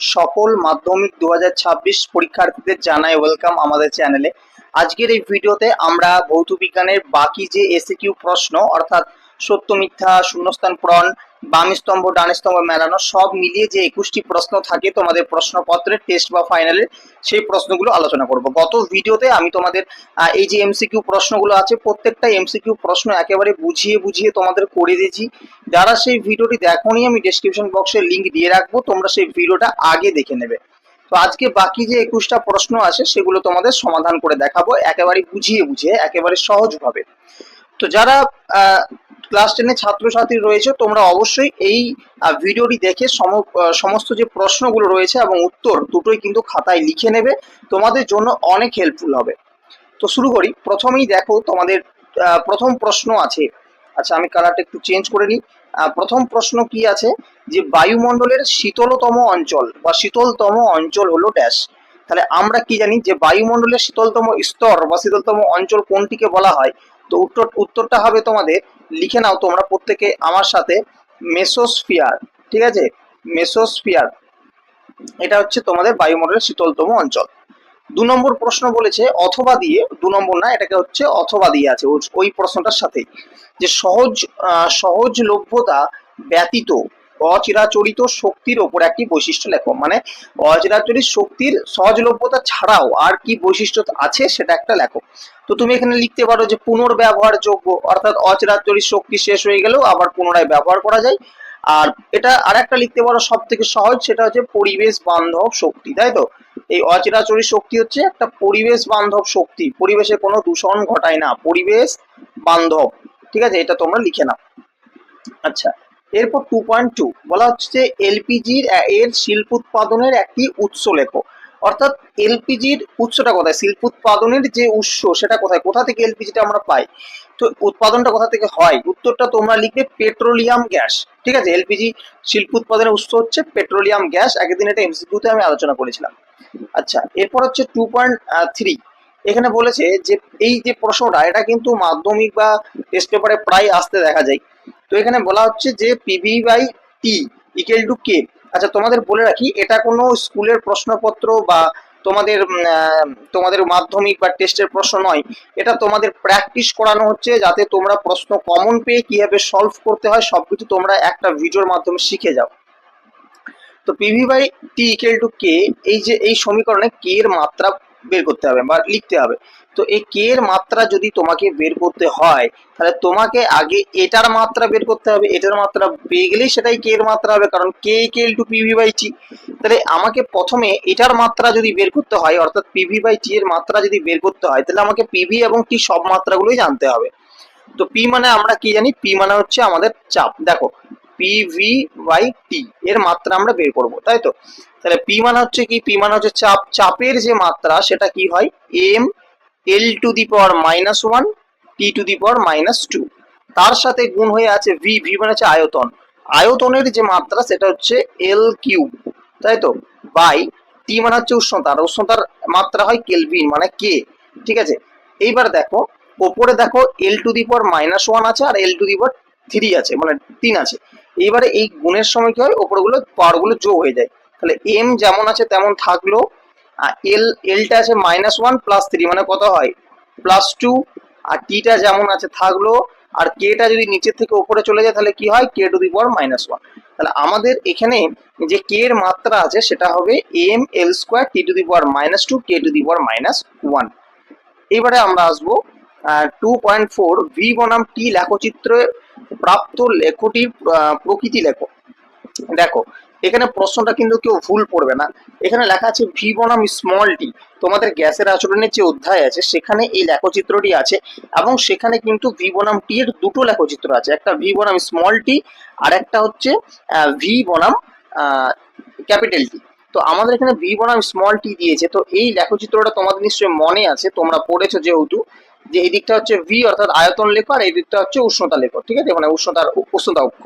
সকল মাধ্যমিক দু হাজার ছাব্বিশ পরীক্ষার্থীদের জানাই ওয়েলকাম আমাদের চ্যানেলে আজকের এই ভিডিওতে আমরা ভৌত বিজ্ঞানের বাকি যে এসিকিউ প্রশ্ন, অর্থাৎ সত্য, মিথ্যা, শূন্যস্থান পূরণ, বাম স্তম্ভ, ডান স্তম্ভ মেলানো, সব মিলিয়ে যে একুশটি প্রশ্ন থাকে তোমাদের প্রশ্নপত্রের টেস্ট বা ফাইনালে সেই প্রশ্নগুলো আলোচনা করব। গত ভিডিওতে আমি তোমাদের এই যে এমসিকিউ প্রশ্নগুলো আছে, প্রত্যেকটা এমসিকিউ প্রশ্ন একেবারে বুঝিয়ে বুঝিয়ে তোমাদের করে দিয়েছি। যারা সেই ভিডিওটি দেখোনি, আমি ডেসক্রিপশন বক্সে লিংক দিয়ে রাখব, তোমরা সেই ভিডিওটা আগে দেখে নেবে। তো আজকে বাকি যে একুশটা প্রশ্ন আছে, সেগুলো তোমাদের সমাধান করে দেখাবো, একেবারে বুঝিয়ে বুঝিয়ে, একেবারে সহজভাবে। তো যারা ক্লাস টেনে ছাত্রছাত্রী রয়েছে, তোমরা অবশ্যই এই ভিডিওটি দেখে সম- সমস্ত যে প্রশ্নগুলো রয়েছে এবং উত্তর দুটোই কিন্তু খাতায় লিখে নেবে, তোমাদের জন্য অনেক হেল্পফুল হবে। তো শুরু করি, প্রথমেই দেখো তোমাদের প্রথম প্রশ্ন আছে। আচ্ছা আমি কালারটা একটু চেঞ্জ করে নিই। প্রথম প্রশ্ন কি আছে? যে বায়ুমণ্ডলের শীতলতম অঞ্চল বা শীতলতম অঞ্চল হলো ড্যাশ তাহলে আমরা কি জানি যে বায়ুমণ্ডলের শীতলতম স্তর বা শীতলতম অঞ্চল কোনটিকে বলা হয়? তো উত্তর, উত্তরটা হবে তোমাদের লিখে নাও তোমরা প্রত্যেকে আমার সাথে মেসোস্ফিয়ার, ঠিক আছে? মেসোস্ফিয়ার, এটা হচ্ছে তোমাদের বায়ুমণ্ডলের শীতলতম অঞ্চল। দু নম্বর প্রশ্ন বলেছে, অথবা দিয়ে, দু নম্বর না, এটাকে হচ্ছে অথবা দিয়ে আছে, ওই- প্রশ্নটার সাথে। যে সহজ সহজলভ্যতা ব্যতীত অচিরাচরিত শক্তির ওপর একটি বৈশিষ্ট্য লেখো। মানে অচিরাচরিত শক্তির সহজলভ্যতা ছাড়াও আর কি বৈশিষ্ট্য আছে সেটা একটা লেখো। তো তুমি এখানে লিখতে পারো যে পুনর্ব্যবহারযোগ্য, অর্থাৎ অচিরাচরিত শক্তি শেষ হয়ে গেলেও আবার পুনরায় ব্যবহার করা যায়। আর এটা আরেকটা লিখতে পারো সব থেকে সহজ, সেটা হচ্ছে পরিবেশ বান্ধব শক্তি, তাই তো? এই অচিরাচরিত শক্তি হচ্ছে একটা পরিবেশ বান্ধব শক্তি। পরিবেশে কোনো দূষণ ঘটায় না। পরিবেশ বান্ধব। ঠিক আছে? এটা তোমরা লিখে নাও। আচ্ছা। এরপর টু পয়েন্ট টু বলা হচ্ছে এলপিজির এর শিল্প উৎপাদনের একটি উৎস লেখো অর্থাৎ এলপিজির উৎসটা কোথায়? শিল্প উৎপাদনের যে উৎস, সেটা কোথায়? কোথা থেকে এলপিজিটা আমরা পাই? তো উৎপাদনটা কোথা থেকে হয়? উত্তরটা তোমরা লিখবে পেট্রোলিয়াম গ্যাস। ঠিক আছে? এলপিজি শিল্প উৎপাদনের উৎস হচ্ছে পেট্রোলিয়াম গ্যাস। আগের দিন এটা এমসিকিউতে আমি আলোচনা করেছিলাম। আচ্ছা এরপর হচ্ছে টু পয়েন্ট থ্রি এখানে বলেছে যে এই যে প্রশ্নটা, এটা কিন্তু মাধ্যমিক বা টেস্ট পেপারে প্রায় আসতে দেখা যায়। তো এখানে বলা হচ্ছে যে PV by T equal to K আচ্ছা তোমাদের বলে রাখি, এটা কোনো স্কুলের প্রশ্নপত্র বা তোমাদের তোমাদের মাধ্যমিক বা টেস্টের প্রশ্ন নয়। এটা তোমাদের প্র্যাকটিস করানো হচ্ছে যাতে তোমরা প্রশ্ন কমন পেয়ে কীভাবে সলভ করতে হয়, সবকিছু তোমরা একটা ভিডিওর মাধ্যমে শিখে যাও। তো PV by T equal to K এই যে, এই সমীকরণে কে এর মাত্রা বের করতে হবে বা লিখতে হবে। তো এই কে এর মাত্রা যদি তোমাকে বের করতে হয়, তাহলে তোমাকে আগে এটার মাত্রা বের করতে হবে, এটার মাত্রা পেয়ে গেলেই সেটাই কে এর মাত্রা হবে, কারণ K equal to PV by T তাহলে আমাকে প্রথমে এটার মাত্রা যদি বের করতে হয়, অর্থাৎ পিভি বাই টি এর মাত্রা যদি বের করতে হয়, তাহলে আমাকে পিভি এবং টি সব মাত্রাগুলোই জানতে হবে। তো পি মানে আমরা কি জানি? পি মানে হচ্ছে আমাদের চাপ। দেখো পিভি বাই টি এর মাত্রা আমরা বের করব, তাই তো? তাহলে পি মানে হচ্ছে কি? পি মানে হচ্ছে চাপ, চাপের যে মাত্রা, সেটা কি হয়? M L to the power minus one T to the power minus two তার সাথে গুণ হয়ে আছে ভি ভি মানে হচ্ছে আয়তন। আয়তনের যে মাত্রা, সেটা হচ্ছে এল কিউব তাই তো? বাই টি মানে হচ্ছে উষ্ণতা, আর উষ্ণতার মাত্রা হয় কেলভিন মানে কে ঠিক আছে? এইবার দেখো, ওপরে দেখো L to the power minus one আছে, আর এল টু দি পাওয়ার থ্রি আছে মানে তিন আছে। এইবারে এই গুণের সময় কি হয়? ওপরগুলো পাওয়ারগুলো যোগ হয়ে যায়। তাহলে এম যেমন আছে তেমন থাকল। আর এল এলটা আছে মাইনাস ওয়ান প্লাস থ্রি মানে কত হয়? প্লাস টু আর টিটা যেমন আছে থাকল। আর কেটা যদি নিচের থেকে উপরে চলে যায়, তাহলে কি হয়? K to the power minus one তাহলে আমাদের এখানে যে কে এর মাত্রা আছে, সেটা হবে M L square T to the power minus two K to the power minus one এবারে আমরা আসব টু পয়েন্ট ফোর ভি বনাম টি লেখচিত্রে প্রাপ্ত লেখটির প্রকৃতি লেখো। দেখো, এখানে প্রশ্নটা কিন্তু কেউ ভুল পড়বে না। এখানে লেখা আছে ভি বনাম স্মল টি তোমাদের গ্যাসের আচরণের যে অধ্যায় আছে, সেখানে এই লেখচিত্রটি আছে এবং সেখানে কিন্তু ভি বনাম টি এর দুটো লেখচিত্র আছে। একটা ভি বনাম স্মল টি আর একটা হচ্ছে ভি বনাম ক্যাপিটাল টি তো আমাদের এখানে ভি বনাম স্মল টি দিয়েছে। তো এই লেখচিত্রটা তোমাদের নিশ্চয়ই মনে আছে, তোমরা পড়েছো যেহেতু। যে এই দিকটা হচ্ছে ভি অর্থাৎ আয়তন লেখো আর এই দিকটা হচ্ছে উষ্ণতা লেখো ঠিক আছে? মানে উষ্ণতার উষ্ণতা অক্ষ।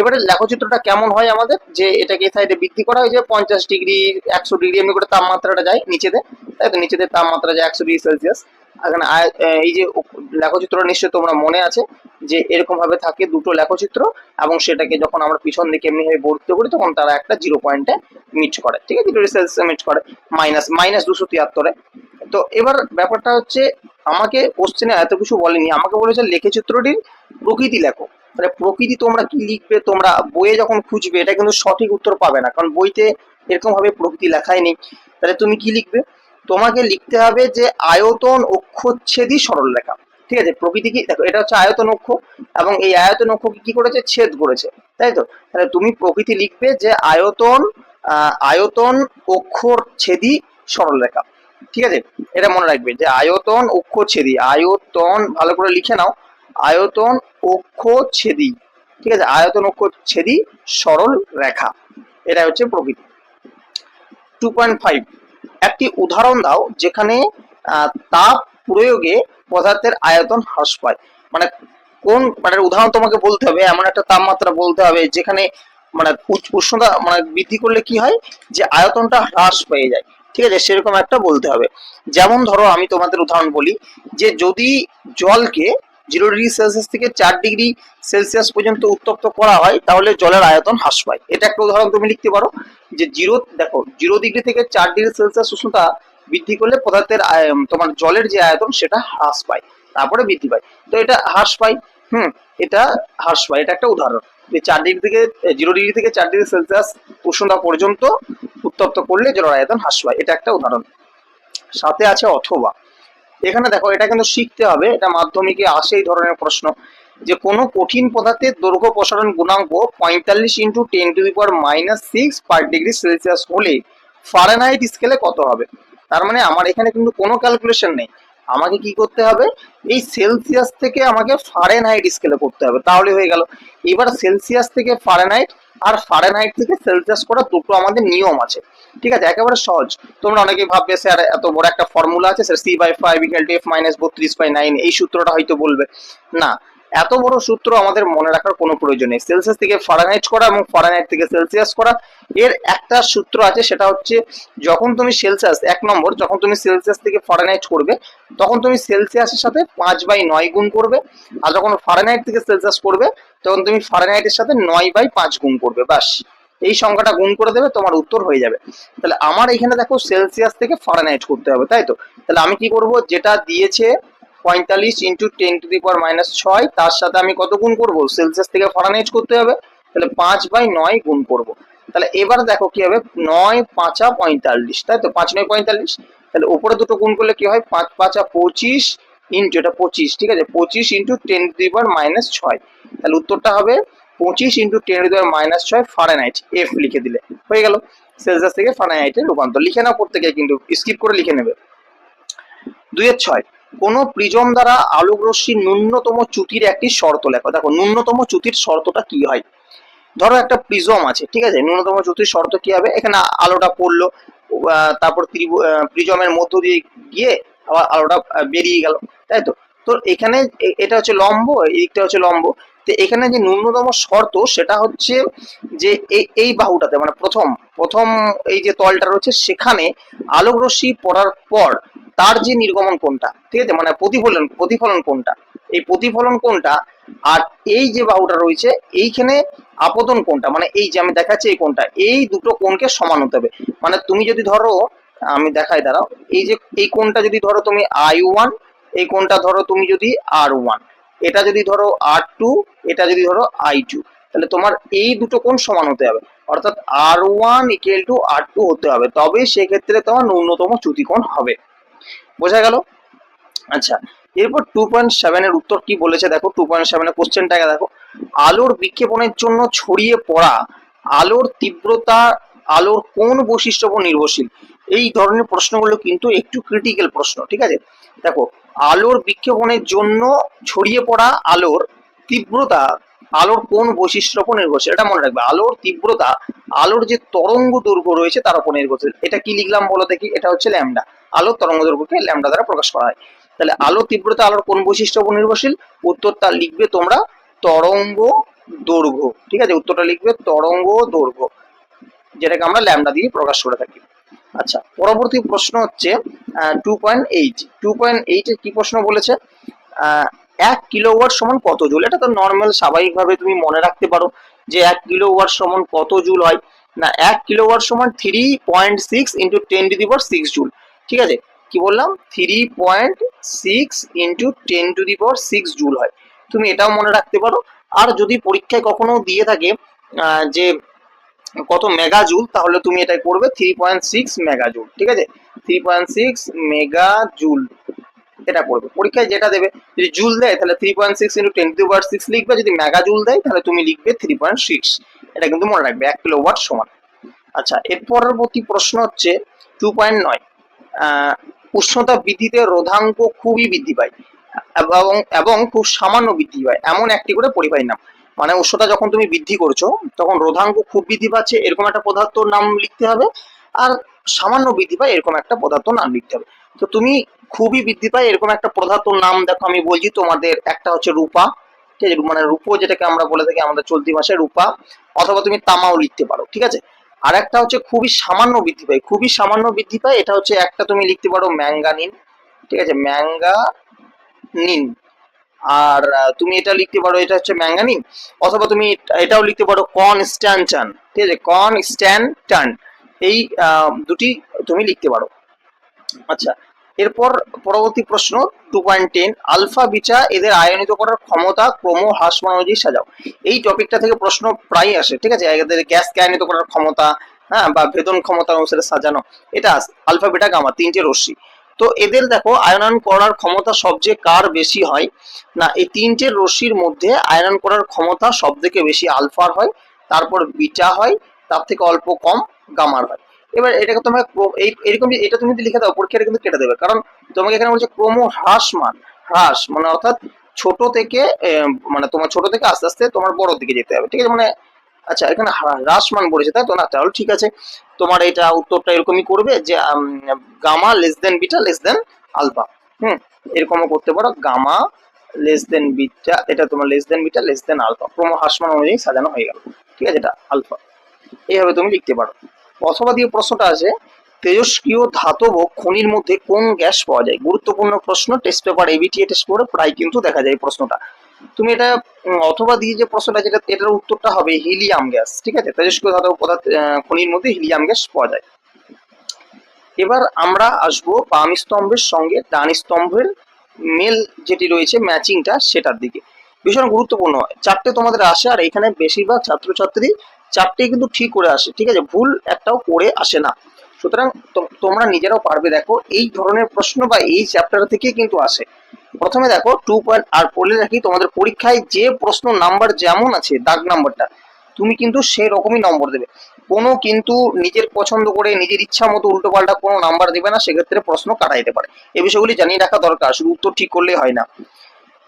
এবারে লেখচিত্রটা কেমন হয় আমাদের? যে এটাকে এই সাইডে বৃদ্ধি করা হয় যে পঞ্চাশ ডিগ্রি, একশো ডিগ্রি এমনি করে তাপমাত্রাটা যায় নিচেতে, তাই তো? নিচেতে তাপমাত্রা যায় একশো ডিগ্রি সেলসিয়াস। এখানে এই যে লেখচিত্রটা নিশ্চয়ই তোমরা মনে আছে যে এরকম ভাবে থাকে দুটো লেখচিত্র, এবং সেটাকে যখন আমরা পিছন দিকে এমনি ভাবে বর্ধিত করি, তখন তারা একটা জিরো পয়েন্টে মিট করে, ঠিক আছে? দুটো রিসার্চ মিট করে মাইনাস মাইনাস দুশো তিয়াত্তরে। তো এবার ব্যাপারটা হচ্ছে আমাকে কোশ্চেনে এত কিছু বলেনি। আমাকে বলেছে লেখচিত্রটির প্রকৃতি লেখো। তাহলে প্রকৃতি তোমরা কি লিখবে, তোমরা বইয়ে যখন খুঁজবে, এটা কিন্তু সঠিক উত্তর পাবে না। কারণ বইতে এরকম ভাবে প্রকৃতি লেখাই নেই। তাহলে তুমি কি লিখবে? তোমাকে লিখতে হবে যে আয়তন অক্ষচ্ছেদী সরলরেখা। ঠিক আছে? প্রকৃতি কি, দেখো, এটা হচ্ছে আয়তন অক্ষ এবং এই আয়তন অক্ষকে কি করেছে? ছেদ করেছে। তাই তো? তাহলে তুমি প্রকৃতি লিখবে যে আয়তন আয়তন অক্ষর ছেদি সরলরেখা। ঠিক আছে? এটা মনে রাখবে যে আয়তন অক্ষ ছেদি আয়তন ভালো করে লিখে নাও। আয়তন অক্ষ ছেদি ঠিক আছে? আয়তন অক্ষ ছেদি সরল রেখা। এটা হচ্ছে প্রকৃতি। টু পয়েন্ট ফাইভ একটি উদাহরণ দাও যেখানে তাপ প্রয়োগে পদার্থের আয়তন হ্রাস পায়। মানে কোন মানে উদাহরণ তোমাকে বলতে হবে, এমন একটা তাপমাত্রা বলতে হবে যেখানে মানে উষ্ণতা মানে বৃদ্ধি করলে কি হয়? যে আয়তনটা হ্রাস পেয়ে যায়। ঠিক আছে? সেরকম একটা বলতে হবে। যেমন ধরো আমি তোমাদের উদাহরণ বলি যে যদি জলকে জিরো ডিগ্রি সেলসিয়াস থেকে চার ডিগ্রি সেলসিয়াস পর্যন্ত উত্তপ্ত করা হয়, তাহলে জলের আয়তন হ্রাস পায়। এটা একটা উদাহরণ তুমি লিখতে পারো। যে জিরো দেখো জিরো ডিগ্রি থেকে চার ডিগ্রি সেলসিয়াস উষ্ণতা বৃদ্ধি করলে পদার্থের তোমার জলের যে আয়তন, সেটা হ্রাস পায়, তারপরে বৃদ্ধি পায়। তো এটা হ্রাস পায়। হুম, এটা হ্রাস পায়। এটা একটা উদাহরণ। চার ডিগ্রি থেকে জিরো ডিগ্রি থেকে চার ডিগ্রি সেলসিয়াস উষ্ণতা পর্যন্ত উত্তপ্ত করলে জলের আয়তন হ্রাস পায়। এটা একটা উদাহরণ। সাথে আছে অথবা। এখানে দেখো, এটা কিন্তু শিখতে হবে, এটা মাধ্যমিকে আসে এই ধরনের প্রশ্ন, যে কোনো কঠিন পদার্থের দৈর্ঘ্য প্রসারণ গুণাঙ্ক পঁয়তাল্লিশ into ten to the power minus six per degree Celsius হলে ফারেনহাইট স্কেলে কত হবে? তার মানে আমার এখানে কিন্তু কোনো ক্যালকুলেশন নেই। আমাকে কি করতে হবে? এই সেলসিয়াস থেকে আমাকে ফারেনহাইট স্কেলে করতে হবে। তাহলে হয়ে গেল। এবার সেলসিয়াস থেকে ফারেনহাইট আর ফারেনহাইট থেকে সেলসিয়াস করা দুটো আমাদের নিয়ম আছে। ঠিক আছে? একেবারে সহজ। তোমরা অনেকে ভাববে, স্যার, এত বড় একটা ফর্মুলা আছে, sir C by five equal to F minus বত্রিশ বাই নাইন এই সূত্রটা হয়তো বলবে। না। এত বড় সূত্র আমাদের মনে রাখার কোনো প্রয়োজন নেই। সেলসিয়াস থেকে ফারেনহাইট করা এবং ফারেনহাইট থেকে সেলসিয়াস করা, এর একটা সূত্র আছে, সেটা হচ্ছে যখন তুমি সেলসিয়াস এক নম্বর, যখন তুমি সেলসিয়াস থেকে ফারেনহাইট করবে, তখন তুমি সেলসিয়াসের সাথে পাঁচ বাই নয় গুণ করবে, আর যখন ফারেনহাইট থেকে সেলসিয়াস করবে, তখন তুমি ফারেনহাইটের সাথে নয় বাই পাঁচ গুণ করবে বাস এই সংখ্যাটা গুণ করে দেবে, তোমার উত্তর হয়ে যাবে। তাহলে আমার এখানে দেখো সেলসিয়াস থেকে ফারেনহাইট করতে হবে, তাই তো? তাহলে আমি কি করব? যেটা দিয়েছে পঁয়তাল্লিশ into ten to the power minus ছয়, তার সাথে আমি কত গুণ করব? সেলসিয়াস থেকে ফারেনহাইট করতে হবে। তাহলে পাঁচ বাই নয় গুণ করব। তাহলে এবার দেখো কি হবে? নয় পাঁচা পঁয়তাল্লিশ, তাই তো? পাঁচ নয় পঁয়তাল্লিশ। তাহলে উপরে দুটো গুণ করলে কি হয়? পাঁচ পাঁচা পঁচিশ ইন্টু এটা পঁচিশ, ঠিক আছে? পঁচিশ into ten to the power minus ছয়। তাহলে উত্তরটা হবে পঁচিশ into ten to power minus ছয় ফারেনহাইট এফ লিখে দিলে। হয়ে গেল। সেলসিয়াস থেকে ফারেনহাইটে রূপান্তর। লিখে নাও প্রত্যেকে কিন্তু স্কিপ করে লিখে নেবে। দুইয়ের ছয়। কোন প্রিজম দ্বারা আলোক রশ্মির ন্যূনতম চ্যুতির একটি শর্ত লেখো। দেখো, ন্যূনতম চ্যুতির শর্তটা কি হয়? ধরো একটা প্রিজম আছে, ঠিক আছে? ন্যূনতম চ্যুতির শর্ত কি হবে? এখানে আলোটা পড়ল তারপর প্রিজমের মধ্য দিয়ে গিয়ে আবার আলোটা বেরিয়ে গেল, তাই তো? তো এখানে এটা হচ্ছে লম্ব এই দিকটা হচ্ছে লম্ব। তো এখানে যে ন্যূনতম শর্ত সেটা হচ্ছে যে এই বাহুটাতে মানে প্রথম প্রথম এই যে তলটা রয়েছে সেখানে আলোক রশ্মি পড়ার পর তার যে নির্গমন কোনটা ঠিক আছে? মানে প্রতিফলন প্রতিফলন কোনটা এই প্রতিফলন কোনটা আর এই যে বাহুটা রয়েছে এইখানে আপতন কোনটা মানে এই যে আমি দেখাচ্ছি এই কোনটা এই দুটো কোণকে সমান হতে হবে। মানে তুমি যদি ধরো, আমি দেখাই দাঁড়াও, এই যে, এই কোণটা যদি ধরো তুমি আই ওয়ান এই কোণটা ধরো তুমি যদি আর ওয়ান এটা যদি ধরো আর টু এটা যদি ধরো আই টু তাহলে তোমার এই দুটো কোণ সমান হতে হবে। অর্থাৎ R one equal to R two হতে হবে, তবে সেক্ষেত্রে তোমার ন্যূনতম চ্যুতিকোণ হবে। বোঝা গেল? আচ্ছা এরপর টু পয়েন্ট সেভেনের উত্তর কি বলেছে দেখো? টু পয়েন্ট সেভেনের কোশ্চেনটাকে দেখো। আলোর বিক্ষেপণের জন্য ছড়িয়ে পড়া আলোর তীব্রতা, আলোর কোন বৈশিষ্ট্য উপর নির্ভরশীল। এই ধরনের প্রশ্নগুলো কিন্তু একটু ক্রিটিক্যাল প্রশ্ন, ঠিক আছে? দেখো আলোর বিক্ষেপণের জন্য ছড়িয়ে পড়া আলোর তীব্রতা, আলোর কোন বৈশিষ্ট্যের উপর নির্ভরশীল। এটা মনে রাখবে, আলোর তীব্রতা, আলোর যে তরঙ্গ দৈর্ঘ্য রয়েছে তার উপর নির্ভরশীল। এটা কি লিখলাম বলো দেখি? এটা হচ্ছে ল্যামডা। আলোর তরঙ্গ দৈর্ঘ্যকে ল্যামডা দ্বারা প্রকাশ করা হয়। তাহলে আলোর তীব্রতা, আলোর কোন বৈশিষ্ট্য উপর নির্ভরশীল। উত্তরটা লিখবে তোমরা তরঙ্গ দৈর্ঘ্য। ঠিক আছে? উত্তরটা লিখবে তরঙ্গ দৈর্ঘ্য, যেটাকে আমরা ল্যামডা দিয়ে প্রকাশ করে থাকি। আচ্ছা পরবর্তী প্রশ্ন হচ্ছে two point eight two point এইটের কি প্রশ্ন বলেছে? এক কিলোওয়াট সমান কত জুল? এটা তো নর্মাল স্বাভাবিকভাবে তুমি মনে রাখতে পারো যে এক কিলোওয়াট সমান কত জুল হয়। না, এক কিলোওয়াট সমান three point six into ten to the power six joule. ঠিক আছে? কি বললাম? Three point six into ten to the power six joule হয়। তুমি এটাও মনে রাখতে পারো। আর যদি পরীক্ষায় কখনো দিয়ে থাকে যে কত মেগা জুল তাহলে তুমি এটা করবে three point six mega joule ঠিক আছে? Three point six mega joule এটা করবে। পরীক্ষায় যেটা দেবে, যদি জুল দেয়, তাহলে three point six into ten to power six লিখবে, যদি মেগা জুল দেয়, তাহলে তুমি লিখবে থ্রি পয়েন্ট সিক্স এটা কিন্তু মনে রাখবে, এক কিলো ওয়াট সমান। আচ্ছা এর পরবর্তী প্রশ্ন হচ্ছে টু পয়েন্ট নয় উষ্ণতা বৃদ্ধিতে রোধাঙ্ক খুবই বৃদ্ধি পায়, এবং এবং খুব সামান্য বৃদ্ধি পায়, এমন একটি করে পরিবাহী নাম। মানে উষ্ণতা যখন তুমি বৃদ্ধি করছ, তখন রোধাঙ্ক খুব বৃদ্ধি পাচ্ছে, এরকম একটা পদার্থর নাম লিখতে হবে, আর সামান্য বৃদ্ধি পায় এরকম একটা পদার্থ নাম লিখতে হবে। তো তুমি খুবই বৃদ্ধি পায় এরকম একটা পদার্থর নাম, দেখো আমি বলছি তোমাদের একটা হচ্ছে রূপা, ঠিক আছে? মানে রূপো যেটাকে আমরা বলে থাকি আমাদের চলতি ভাষায় রূপা, অথবা তুমি তামাও লিখতে পারো, ঠিক আছে? আর একটা হচ্ছে খুবই সামান্য বৃদ্ধি পায়, খুবই সামান্য বৃদ্ধি পায়, এটা হচ্ছে একটা তুমি লিখতে পারো ম্যাঙ্গানিন, ঠিক আছে? ম্যাঙ্গানিন আর তুমি এটা লিখতে পারো এটা হচ্ছে ম্যাঙ্গানিন অথবা তুমি এটাও লিখতে পারো কন স্ট্যান কনস্ট্যান্টান ঠিক আছে? কনস্ট্যান্টান এই আহ, দুটি তুমি লিখতে পারো। আচ্ছা এরপর পরবর্তী প্রশ্ন two point ten alpha beta এদের আয়নিত করার ক্ষমতা ক্রম হ্রাসমান অনুযায়ী সাজাও। এই টপিকটা থেকে প্রশ্ন প্রায় আসে ঠিক আছে? এদের গ্যাসকে আয়নিত করার ক্ষমতা হ্যাঁ বা ভেদন ক্ষমতা অনুসারে সাজানো এটা আলফা বিটা গামা তিনটে রশ্মি। তো এদের দেখো আয়নন করার ক্ষমতা সবচেয়ে কার বেশি হয়? না, এই তিনটে রশ্মির মধ্যে আয়নন করার ক্ষমতা সব থেকে বেশি আলফার হয়, তারপর বিটা হয়, তার থেকে অল্প কম গামার হয়। এবার এটাকে তোমাকে এই, এরকম এটা তুমি যদি লিখে দাও পরীক্ষাটা কিন্তু কেটে দেবে। কারণ তোমাকে এখানে বলছে ক্রম হ্রাসমান হ্রাস মানে অর্থাৎ ছোট থেকে মানে তোমার ছোট থেকে আস্তে আস্তে তোমার বড় দিকে যেতে হবে। ঠিক আছে? মানে আচ্ছা এখানে হ্রা- হ্রাসমান বলেছে, তাই তো? না, তাহলে ঠিক আছে। তোমার এটা উত্তরটা এরকমই করবে যে gamma less than beta less than alpha হুম, এরকমও করতে পারো। গামা লেস দেন বিটা এটা তোমার less than beta less than alpha ক্রম হ্রাসমান অনুযায়ী সাজানো হয়ে গেল। ঠিক আছে, এটা আলফা এইভাবে তুমি লিখতে পারো। অথবা দিয়ে প্রশ্নটা আছে তেজস্ক্রিয় ধাতব খনির মধ্যে কোন গ্যাস পাওয়া যায়? গুরুত্বপূর্ণ প্রশ্ন টেস্ট পেপার এবিটিএ টেস্ট পেপারে প্রায় কিন্তু দেখা যায় প্রশ্নটা। তুমি এটা অথবা দিয়ে যে প্রশ্নটা, যেটা, এটার উত্তরটা হবে হিলিয়াম গ্যাস, ঠিক আছে? তেজস্ক্রিয় ধাতব পদার্থ খনির মধ্যে হিলিয়াম গ্যাস পাওয়া যায়। এবার আমরা আসব বাম স্তম্ভের সঙ্গে ডান স্তম্ভের মেল যেটি রয়েছে, ম্যাচিংটা সেটার দিকে। ভীষণ গুরুত্বপূর্ণ। হয় চারটে তোমাদের আসে, আর এখানে বেশিরভাগ ছাত্রছাত্রী চারটেই কিন্তু ঠিক করে আসে, ঠিক আছে? ভুল একটাও করে আসে না। সুতরাং তোমরা নিজেরাও পারবে, দেখো, এই ধরনের প্রশ্ন বা এই চ্যাপ্টার থেকে কিন্তু আসে। প্রথমে দেখো টু পয়েন্ট আর বলে রাখি তোমাদের পরীক্ষায় যে প্রশ্ন নাম্বার যেমন আছে, দাগ নাম্বারটা তুমি কিন্তু সেই রকমই নম্বর দেবে। কোনো কিন্তু নিজের পছন্দ করে, নিজের ইচ্ছা মতো উল্টো পাল্টা কোনো নাম্বার দেবে না, সেক্ষেত্রে প্রশ্ন কাটা যেতে পারে। এই বিষয়গুলি জানিয়ে রাখা দরকার, শুধু উত্তর ঠিক করলেই হয় না।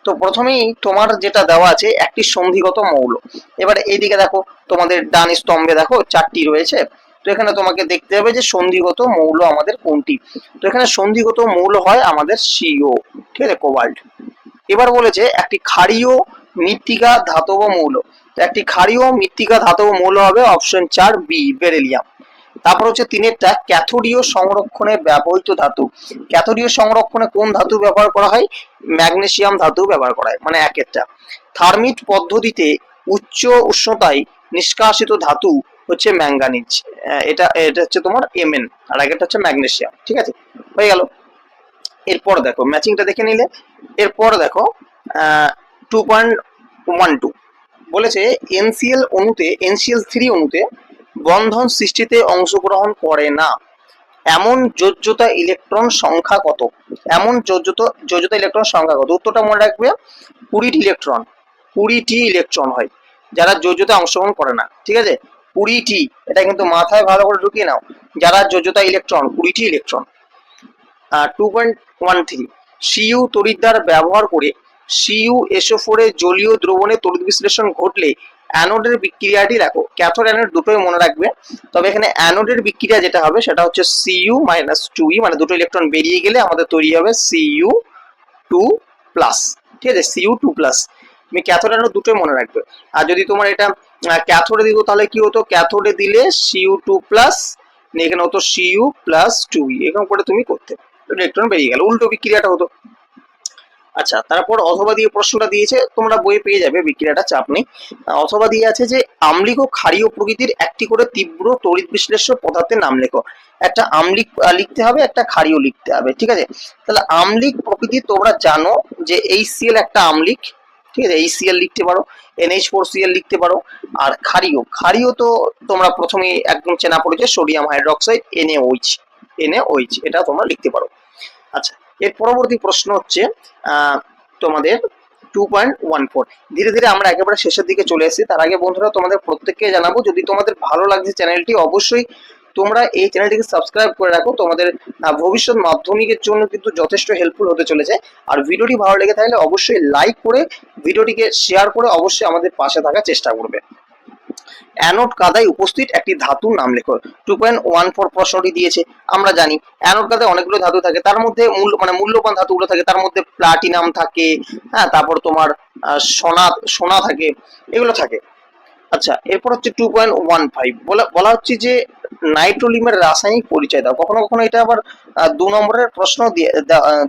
তো প্রথমেই তোমার যেটা দেওয়া আছে, একটি সন্ধিগত মৌল। এবারে এইদিকে দেখো, তোমাদের ডান স্তম্ভে দেখো, চারটি রয়েছে। তো এখানে তোমাকে দেখতে হবে যে সন্ধিগত মৌল আমাদের কোনটি। তো এখানে সন্ধিগত মৌল হয় আমাদের সিও, ঠিক আছে, কোবাল্ট। এবার বলেছে একটি ক্ষারীয় মৃত্তিকা ধাতব মৌল। একটি ক্ষারীয় মৃত্তিকা ধাতব মৌল হবে অপশন চার বি, বেরেলিয়াম। তারপর হচ্ছে তিনেরটা, ক্যাথোডীয় সংরক্ষণে ব্যবহৃত ধাতু। ক্যাথোডীয় সংরক্ষণে কোন ধাতু ব্যবহার করা হয়? ম্যাগনেসিয়াম ধাতু ব্যবহার করা হয় মানে একেরটা থার্মিট পদ্ধতিতে উচ্চ উষ্ণতায় নিষ্কাশিত ধাতু হচ্ছে ম্যাঙ্গানিজ। এটা এটা হচ্ছে তোমার এমএন, আর আগেরটা হচ্ছে ম্যাগনেশিয়াম, ঠিক আছে? হয়ে গেল। এরপর দেখো, ম্যাচিংটা দেখে নিলে। এরপর দেখো টু পয়েন্ট ওয়ান টু বলেছে, এনসিএল অণুতে, এনসিএল থ্রি অণুতে বন্ধন সৃষ্টিতে অংশগ্রহণ করে না। এমন যোজ্যতা ইলেকট্রন সংখ্যা কত? এমন যোজ্যতা যোজ্যতা ইলেকট্রন সংখ্যা কত? উত্তরটা মনে রাখবে, কুড়িটি ইলেকট্রন কুড়িটি ইলেকট্রন হয়, যারা যোজ্যতা অংশগ্রহণ করে না, ঠিক আছে? কুড়িটি, এটা কিন্তু মাথায় ভালো করে ঢুকিয়ে নাও। যারা যোজ্যতা ইলেকট্রন কুড়িটি electron two point one three CU তড়িৎদ্বার ব্যবহার করে সিইউ এসও ফোরে জলীয় দ্রবণে তড়িৎ বিশ্লেষণ ঘটলে অ্যানোডের বিক্রিয়াটি দেখো ক্যাথোড অ্যানোড দুটোই মনে রাখবে। তবে এখানে অ্যানোডের বিক্রিয়া যেটা হবে, সেটা হচ্ছে সিইউ মাইনাস টু ই মানে দুটো ইলেকট্রন বেরিয়ে গেলে আমাদের তৈরি হবে সিইউ টু প্লাস ঠিক আছে? সিইউ টু প্লাস তুমি ক্যাথোড অ্যানোড দুটোই মনে রাখবে। আর যদি তোমার এটা ক্যাথোডে দিত তাহলে কি হতো? ক্যাথোডে দিলে সিইউ টু প্লাস এখানে হতো সিইউ প্লাস টু এরকম করে তুমি করতে ইলেকট্রন বেরিয়ে গেল, উল্টো বিক্রিয়াটা হতো। আচ্ছা তারপর অথবা দিয়ে প্রশ্নটা দিয়েছে, তোমরা বইয়ে পেয়ে যাবে, বিক্রিয়াটা চাপ নেই। অথবা দিয়ে আছে যে, আম্লিক ও ক্ষারীয় প্রকৃতির একটি করে তীব্র তড়িৎ বিশ্লেষ্য পদার্থের নাম লেখো। একটা আমলিক লিখতে হবে, একটা ক্ষারীয় লিখতে হবে, ঠিক আছে? তাহলে আমলিক প্রকৃতি তোমরা জানো যে এইচসিএল একটা আমলিক ঠিক আছে এইচসিএল লিখতে পারো এনএইচ ফোর সিএল লিখতে পারো, আর ক্ষারীয় ক্ষারীয় তো তোমরা প্রথমেই একদম চেনা পড়েছে সোডিয়াম হাইড্রোক্সাইড এনএওইচ এনএওইচ এটা তোমরা লিখতে পারো। আচ্ছা এর পরবর্তী প্রশ্ন হচ্ছে তোমাদের টু পয়েন্ট ওয়ান ফোর ধীরে ধীরে আমরা একেবারে শেষের দিকে চলে এসেছি। তার আগে বন্ধুরা তোমাদের প্রত্যেককে জানাব, যদি তোমাদের ভালো লাগছে চ্যানেলটি, অবশ্যই তোমরা এই চ্যানেলটিকে সাবস্ক্রাইব করে রাখো। তোমাদের ভবিষ্যৎ মাধ্যমিকের জন্য কিন্তু যথেষ্ট হেল্পফুল হতে চলেছে। আর ভিডিওটি ভালো লেগে থাকলে অবশ্যই লাইক করে, ভিডিওটিকে শেয়ার করে অবশ্যই আমাদের পাশে থাকার চেষ্টা করবে। অ্যানোড কাদায় উপস্থিত একটি ধাতুর নাম লেখো। টু পয়েন্ট ওয়ান ফোর প্রশ্নটি দিয়েছে। আমরা জানি, অ্যানোড কাদায় অনেকগুলো ধাতু থাকে। তার মধ্যে মূল্য মানে মূল্যবান ধাতুগুলো থাকে। তার মধ্যে প্লাটিনাম থাকে হ্যাঁ তারপর তোমার সোনা সোনা থাকে, এগুলো থাকে। আচ্ছা এরপর হচ্ছে টু পয়েন্ট ওয়ান ফাইভ বলা বলা হচ্ছে যে নাইট্রোলিমের রাসায়নিক পরিচয় দাও। কখনো কখনো এটা আবার দু নম্বরের প্রশ্ন দিয়ে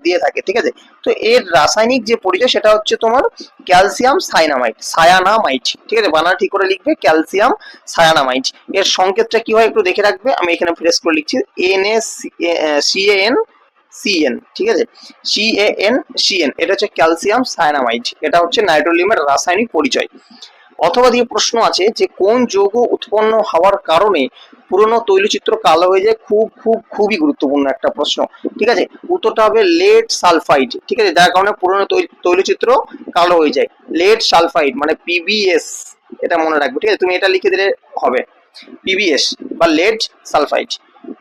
দিয়ে থাকে, ঠিক আছে? তো এর রাসায়নিক যে পরিচয়, সেটা হচ্ছে তোমার ক্যালসিয়াম সাইনামাইট সায়ানামাইট, ঠিক আছে? বানান ঠিক করে লিখবে ক্যালসিয়াম সায়ানামাইট। এর সংকেতটা কি হয় একটু দেখে রাখবে, আমি এখানে ফ্রেস করে লিখছি। N S C N CN ঠিক আছে? সি এ এন সিএন এটা হচ্ছে ক্যালসিয়াম সায়ানামাইট, এটা হচ্ছে নাইট্রোলিয়ামের রাসায়নিক পরিচয়। অথবা দিয়ে প্রশ্ন আছে যে কোন যৌগ উৎপন্ন হওয়ার কারণে পুরনো তৈলচিত্র কালো হয়ে যায়, খুব খুব, খুবই গুরুত্বপূর্ণ একটা প্রশ্ন, ঠিক আছে? উত্তরটা হবে লেড সালফাইড ঠিক আছে? যার কারণে পুরনো তৈল- তৈলচিত্র কালো হয়ে যায়। লেড সালফাইড মানে পিবিএস এটা মনে রাখবে, ঠিক আছে? তুমি এটা লিখে দিলে হবে। পিবিএস বা লেড সালফাইড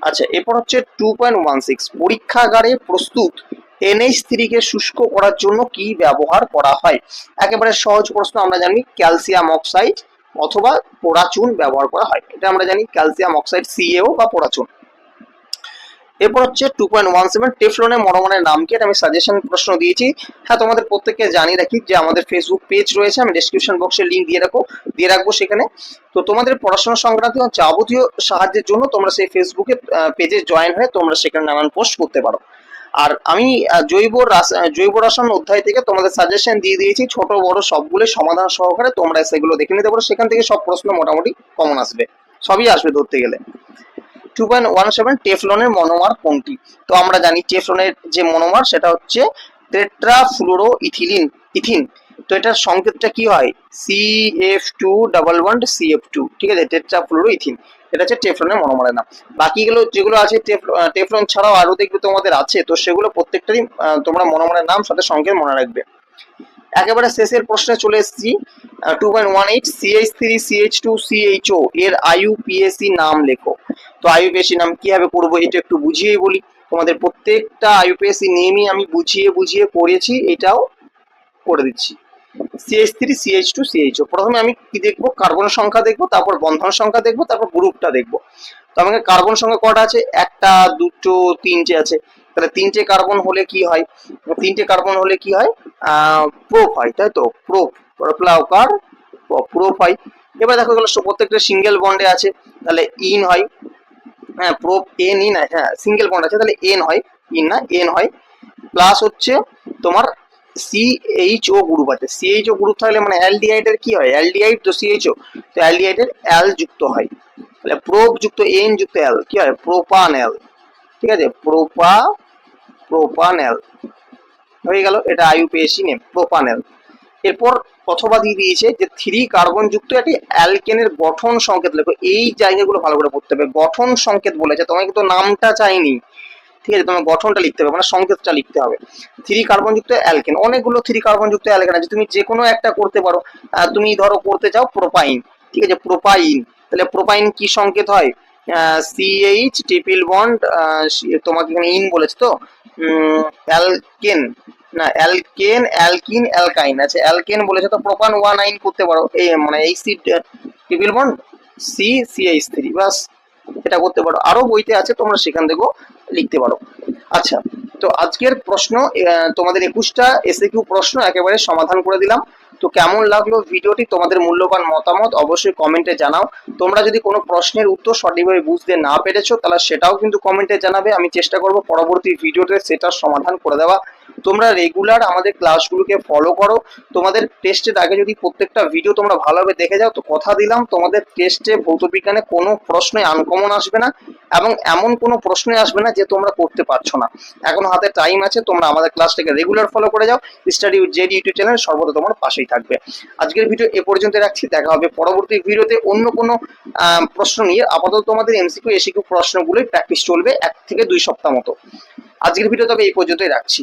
আচ্ছা এরপর হচ্ছে টু পয়েন্ট ওয়ান সিক্স পরীক্ষাগারে প্রস্তুত এনএইচ থ্রিকে শুষ্ক করার জন্য কি ব্যবহার করা হয়? একেবারে সহজ প্রশ্ন, আমরা জানি ক্যালসিয়াম অক্সাইড অথবা পোড়াচুন ব্যবহার করা হয়। এটা আমরা জানি ক্যালসিয়াম অক্সাইড সিএও বা পোড়াচুন। এরপর হচ্ছে টু পয়েন্ট ওয়ান সেভেন টেফলনের মনোমানের নাম কি? এটা আমি সাজেশন প্রশ্ন দিয়েছি। হ্যাঁ তোমাদের প্রত্যেককে জানিয়ে রাখি যে আমাদের ফেসবুক পেজ রয়েছে, আমি ডিসক্রিপশন বক্সে লিঙ্ক দিয়ে রাখো, দিয়ে রাখব সেখানে। তো তোমাদের পড়াশোনা সংক্রান্ত যাবতীয় সাহায্যের জন্য তোমরা সেই ফেসবুকে পেজে জয়েন হয়ে তোমরা সেখানে নানান পোস্ট করতে পারো। আর আমি জৈব জৈব রসায়ন অধ্যায় থেকে তোমাদের সাজেশন দিয়ে দিয়েছি, ছোট, বড় সবগুলো সমাধান সহকারে তোমরা সেগুলো দেখে নিতে পারো। সেখান থেকে সব প্রশ্ন মোটামুটি কমন আসবে। সবই আসবে ধরতে গেলে। টু পয়েন্ট ওয়ান সেভেন টেফলনের মনোমার কোনটি? তো আমরা জানি টেফলনের যে মনোমার সেটা হচ্ছে টেট্রা ফ্লুরো ইথিলিন ইথিন তো এটার সংকেতটা কি হয়? C F two double one C F two ঠিক আছে? টেট্রা ফ্লুরো ইথিন এটা হচ্ছে টেফলনের মনোমারের নাম বাকিগুলো যেগুলো আছে টেফলন ছাড়াও আরও দেখবে তোমাদের আছে, তো সেগুলো প্রত্যেকটারই তোমরা মনোমারের নাম সাথে সংকেত মনে রাখবে। একেবারে শেষের প্রশ্নে চলে এসেছি two point one eight CH three CH two CHO এর আইইউপিএসি নাম লেখো। তো আইইউপিএসি নাম কীভাবে করব এটা একটু বুঝিয়েই বলি। তোমাদের প্রত্যেকটা আইইউপিএসি নিয়মই আমি বুঝিয়ে বুঝিয়ে করেছি এটাও করে দিচ্ছি। CH three CH two CHO প্রথমে আমি কি দেখব? কার্বন সংখ্যা দেখব, তারপর বন্ধন সংখ্যা দেখব, তারপর গ্রুপটা দেখব। তো আমাকে কার্বন সংখ্যা কটা আছে? একটা, দুটো, তিনটে আছে। তাহলে তিনটে কার্বন হলে কি হয়? তিনটে কার্বন হলে কি হয়? প্রোপ হয় তাই তো? প্রোপ প্রোপ্লাউকার প্রোপ হয় এবার দেখো গেলো প্রত্যেকটা সিঙ্গেল বন্ডে আছে। তাহলে ইন হয়। হ্যাঁ প্রোপ এন ইন হ্যাঁ। সিঙ্গেল বন্ড আছে। তাহলে এন হয়। ইন না এন হয়। প্লাস হচ্ছে তোমার সি এইচ ও গ্রুপ আছে সি এইচ ও গ্রুপ থাকলে মানে অ্যালডিহাইডের কি হয়? অ্যালডিহাইড তো সি এইচ ও তো অ্যালডিহাইডের অ্যাল যুক্ত হয়। তাহলে প্রোপ যুক্ত এন যুক্ত অ্যাল কি হয়? প্রোপানএল ঠিক আছে? প্রোপা প্রোপানএল হয়ে গেল, এটা আইইউপিএসি নেম প্রোপানেল এরপর অথবা দিয়ে দিয়েছে যে থ্রি কার্বন যুক্ত একটি অ্যালকেনের গঠন সংকেত। লেখো এই জায়গাগুলো ভালো করে পড়তে হবে। গঠন সংকেত বলেছে। তোমাকে কিন্তু নামটা চাইনি। ঠিক আছে, তোমার গঠনটা লিখতে হবে মানে সংকেতটা লিখতে হবে। থ্রি কার্বন যুক্ত অ্যালকেন অনেকগুলো থ্রি কার্বন যুক্ত অ্যালকেন আছে। তুমি যে কোনো একটা করতে পারো। তুমি ধরো করতে চাও প্রোপাইন ঠিক আছে প্রোপাইন তাহলে প্রোপাইন কি সংকেত হয়? সিএইচ ট্রিপল বন্ড তোমাকে এখানে ইন বলেছে তো? অ্যালকেন না অ্যালকেন অ্যালকিন অ্যালকাইন আছে। অ্যালকেন বলেছে তো প্রোপান ওয়ান আইন করতে পারো। এই মানে এই C triple bond C CH three বাস এটা করতে পারো। আরও বইতে আছে, তোমরা সেখান থেকেও লিখতে পারো। আচ্ছা তো আজকের প্রশ্ন তোমাদের একুশটা এসে কিউ প্রশ্ন একেবারে সমাধান করে দিলাম। তো কেমন লাগল ভিডিওটি? তোমাদের মূল্যবান মতামত অবশ্যই কমেন্টে জানাও। তোমরা যদি কোনো প্রশ্নের উত্তর সঠিকভাবে বুঝতে না পেরেছ, তাহলে সেটাও কিন্তু কমেন্টে জানাবে। আমি চেষ্টা করব পরবর্তী ভিডিওতে সেটার সমাধান করে দেওয়া। তোমরা রেগুলার আমাদের ক্লাসগুলোকে ফলো করো। তোমাদের টেস্টের আগে যদি প্রত্যেকটা ভিডিও তোমরা ভালোভাবে দেখে যাও, তো কথা দিলাম, তোমাদের টেস্টে ভৌতবিজ্ঞানে কোনো প্রশ্নে আনকমন আসবে না এবং এমন কোনো প্রশ্নই আসবে না যে তোমরা করতে পারছ না। এখন হাতে টাইম আছে, তোমরা আমাদের ক্লাসটাকে রেগুলার ফলো করে যাও। Study with Z YouTube channel সর্বদা তোমার পাশেই থাকবে। আজকের ভিডিও এ পর্যন্ত রাখছি, দেখা হবে পরবর্তী ভিডিওতে অন্য কোনো প্রশ্ন নিয়ে। আপাতত তোমাদের এমসিকিউ এসিকিউ প্রশ্নগুলোই প্র্যাকটিস চলবে এক থেকে দুই সপ্তাহ মতো। আজকের ভিডিও তবে এই পর্যন্তই রাখছি।